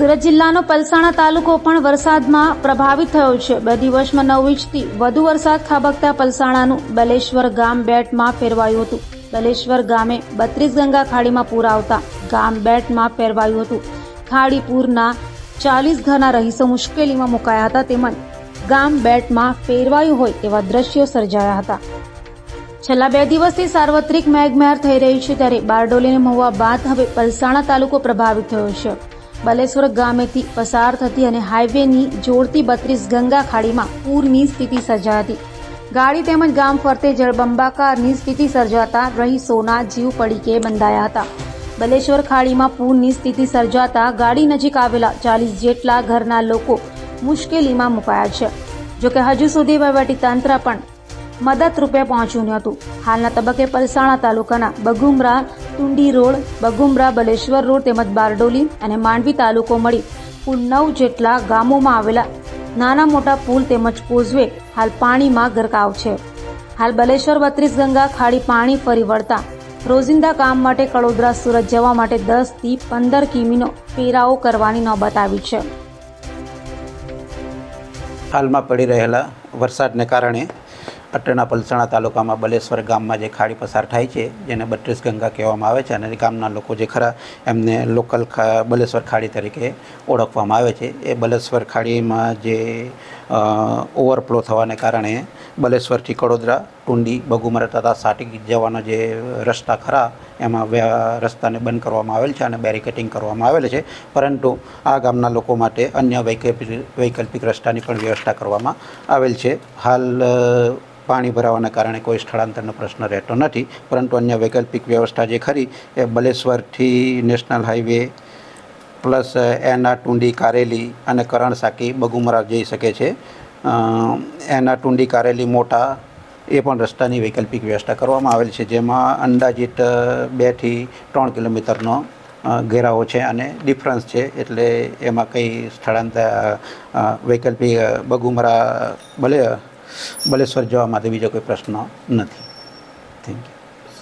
સુરત જિલ્લાનો પલસાણા તાલુકો પણ વરસાદમાં પ્રભાવિત થયો છે. બે દિવસમાં નવ ઇંચથી વધુ વરસાદ ખાબકતા પલસાણાનું બલેશ્વર ગામ બેટમાં ફેરવાયું હતું. બલેશ્વર ગામે બત્રીસ ગંગા ખાડીમાં પૂર આવતા ગામ બેટમાં ફેરવાયું હતું. ખાડી પૂરના ચાલીસ ઘરના રહીશો મુશ્કેલીમાં મુકાયા હતા. તેમજ ગામ બેટમાં ફેરવાયું હોય તેવા દ્રશ્યો સર્જાયા હતા. છેલ્લા બે દિવસથી સાર્વત્રિક મેઘમહેર થઈ રહી છે ત્યારે બારડોલીને મહુવા બાદ હવે પલસાણા તાલુકો પ્રભાવિત થયો છે. બલેશ્વર ગામેથી પસાર થતી અને હાઈવેની જોડતી બત્રીસ ગંગા ખાડીમાં પૂરની સ્થિતિ સર્જાઈ હતી. ગાડી તેમજ ગામ ફરતે જળબંબાકારની સ્થિતિ સર્જાતા રહીશોના જીવ પડીકે બંધાયા હતા. બલેશ્વર ખાડીમાં પૂરની સ્થિતિ સર્જાતા ગાડી નજીક આવેલા ચાલીસ જેટલા ઘરના લોકો મુશ્કેલીમાં મુકાયા છે. જોકે હજુ સુધી વહીવટીતંત્ર પણ મદદરૂપે પહોંચ્યું નહોતું હાલના તબક્કે પલસાણા તાલુકાના બગુમરા, તુંડી રોડ, બગુમરા, બલેશ્વર રોડ તેમજ બારડોલી અને માંડવી તાલુકો મળી કુલ નવ જેટલા ગામોમાં આવેલા નાના મોટા પુલ તેમજ કોઝવે હાલ પાણીમાં ગરકાવ છે. હાલ બલેશ્વર બત્રીસ ગંગા ખાડી પાણી ફરી વળતા રોજિંદા કામ માટે કડોદરા, સુરત જવા માટે દસથી પંદર કિમીનો ફેરાઓ કરવાની નોબત આવી છે. હાલમાં પડી રહેલા વરસાદને કારણે અટણા પલસાણા તાલુકામાં બલેશ્વર ગામમાં જે ખાડી પસાર થાય છે, જેને બત્રીસ ગંગા કહેવામાં આવે છે અને ગામના લોકો જે ખરા એમને લોકલ બલેશ્વર ખાડી તરીકે ઓળખવામાં આવે છે. એ બલેશ્વર ખાડીમાં જે ઓવરફ્લો થવાને કારણે બલેશ્વરથી કડોદરા, ટુંડી, બગુમરા તથા સાટી જવાના જે રસ્તા ખરા, એમાં રસ્તાને બંધ કરવામાં આવેલ છે અને બેરિકેટિંગ કરવામાં આવેલ છે. પરંતુ આ ગામના લોકો માટે અન્ય વૈકલ્પિક વૈકલ્પિક રસ્તાની પણ વ્યવસ્થા કરવામાં આવેલ છે. હાલ પાણી ભરાવાના કારણે કોઈ સ્થળાંતરનો પ્રશ્ન રહેતો નથી, પરંતુ અન્ય વૈકલ્પિક વ્યવસ્થા જે ખરી એ બલેશ્વરથી નેશનલ હાઈવે પ્લસ એના ટુંડી કારેલી અને કરણ સાકી બગુમરા જઈ શકે છે. એના ટુંડી કારેલી મોટા એ પણ રસ્તાની વૈકલ્પિક વ્યવસ્થા કરવામાં આવેલ છે, જેમાં અંદાજિત બેથી ત્રણ કિલોમીટરનો ઘેરાવો છે અને ડિફરન્સ છે, એટલે એમાં કંઈ સ્થળાંતર વૈકલ્પિક બગુમરા, ભલે બલેશ્વર જવા માટે બીજો કોઈ પ્રશ્ન નથી. Thank you